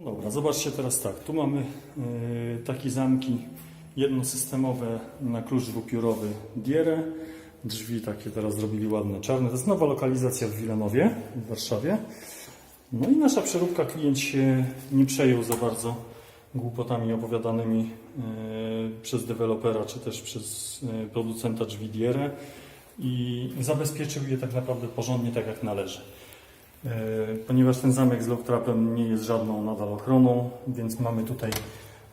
Dobra, zobaczcie teraz tak. Tu mamy e, takie zamki jednosystemowe na klucz dwupiórowy Dierę. Drzwi takie teraz zrobili ładne, czarne. To jest nowa lokalizacja w Wilanowie, w Warszawie. No i nasza przeróbka klient się nie przejął za bardzo głupotami opowiadanymi e, przez dewelopera, czy też przez e, producenta drzwi Dierę i zabezpieczył je tak naprawdę porządnie, tak jak należy. E, Ponieważ ten zamek z locktrapem nie jest żadną nadal ochroną, więc mamy tutaj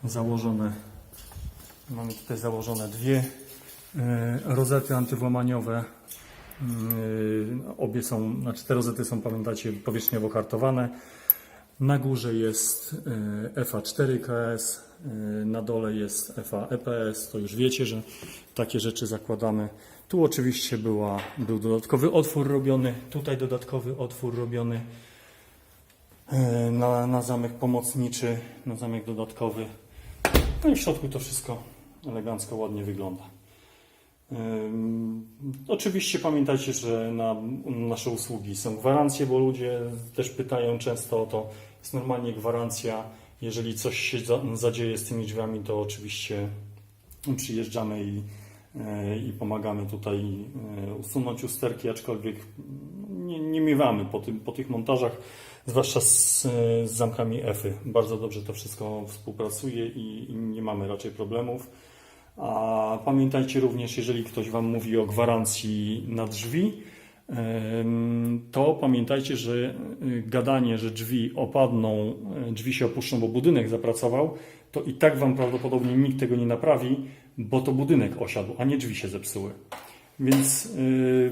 założone mamy tutaj założone dwie e, rozety antywłamaniowe. Mm, Obie są, znaczy te rozety są, pamiętacie, powierzchniowo kartowane. Na górze jest e, FA4KS, e, na dole jest FA EPS. To już wiecie, że takie rzeczy zakładamy. Tu oczywiście była, był dodatkowy otwór robiony, tutaj dodatkowy otwór robiony e, na, na zamek pomocniczy, na zamek dodatkowy. No i w środku to wszystko elegancko, ładnie wygląda. Ym, Oczywiście pamiętajcie, że na nasze usługi są gwarancje, bo ludzie też pytają często o to. Jest normalnie gwarancja. Jeżeli coś się za- zadzieje z tymi drzwiami, to oczywiście przyjeżdżamy i, e, i pomagamy tutaj e, usunąć usterki, aczkolwiek nie, nie miewamy po, tym, po tych montażach, zwłaszcza z, e, z zamkami EFY. Bardzo dobrze to wszystko współpracuje i, i nie mamy raczej problemów. A pamiętajcie również, jeżeli ktoś Wam mówi o gwarancji na drzwi, to pamiętajcie, że y, gadanie, że drzwi opadną, y, drzwi się opuszczą, bo budynek zapracował, to i tak Wam prawdopodobnie nikt tego nie naprawi, bo to budynek osiadł, a nie drzwi się zepsuły. Więc y,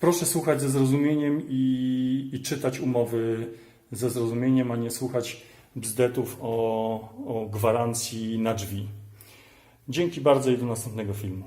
proszę słuchać ze zrozumieniem i, i czytać umowy ze zrozumieniem, a nie słuchać bzdetów o, o gwarancji na drzwi. Dzięki bardzo i do następnego filmu.